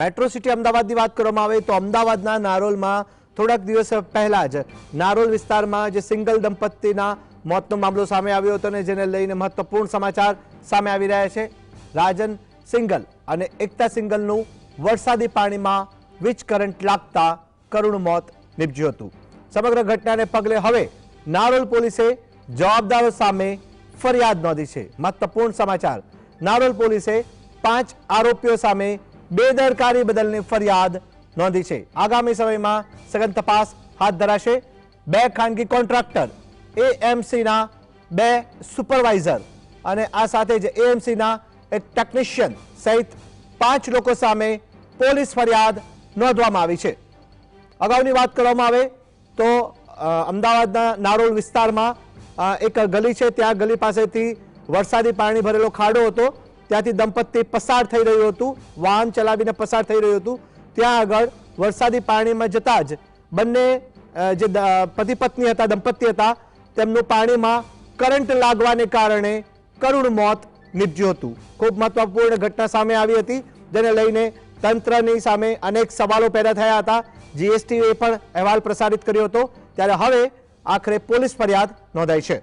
Metro city અમદાવાદની વાત કરવામાં આવે તો અમદાવાદના નારોલમાં થોડાક દિવસ પહેલા જ નારોલ વિસ્તારમાં જે સિંગલ દંપતીના મોતનો મામલો સામે આવ્યો હતો અને જેને લઈને મહત્વપૂર્ણ સમાચાર સામે આવી રહ્યા છે. રાજન સિંગલ અને એકતા સિંગલનું વરસાદી પાણીમાં વીજ કરંટ લાગતા કરુણ મોત નીપજ્યું હતું. સમગ્ર ઘટનાને પગલે હવે નારોલ પોલીસે જવાબદારો સામે ફરિયાદ નોંધી છે. મહત્વપૂર્ણ સમાચાર. નારોલ પોલીસે પાંચ આરોપીઓ સામે બેદરકારી બદલની ફરિયાદ નોંધી છે. આગામી સમયમાં સઘન તપાસ હાથ ધરાશે. બે ખાનગી કોન્ટ્રાક્ટર, એએમસીના બે સુપરવાઇઝર અને આ સાથે જ એએમસીના એક ટેકનિશિયન સહિત પાંચ લોકો સામે પોલીસ ફરિયાદ નોંધવામાં આવી છે. અગાઉની વાત કરવામાં આવે તો અમદાવાદના નારોલ વિસ્તારમાં એક ગલી છે. ત્યાં ગલી પાસેથી વરસાદી પાણી ભરેલો ખાડો હતો. ત્યાંથી દંપતી પસાર થઈ રહ્યું હતું, વાહન ચલાવીને પસાર થઈ રહ્યું હતું. ત્યાં આગળ વરસાદી પાણીમાં જતા જ બંને જે પતિ પત્ની હતા, દંપતી હતા, તેમનું પાણીમાં કરંટ લાગવાને કારણે કરુણ મોત નીપજ્યું હતું. ખૂબ મહત્વપૂર્ણ ઘટના સામે આવી હતી, જેને લઈને તંત્રની સામે અનેક સવાલો પેદા થયા હતા. જીએસટીએ પણ અહેવાલ પ્રસારિત કર્યો હતો. ત્યારે હવે આખરે પોલીસ ફરિયાદ નોંધાઈ છે.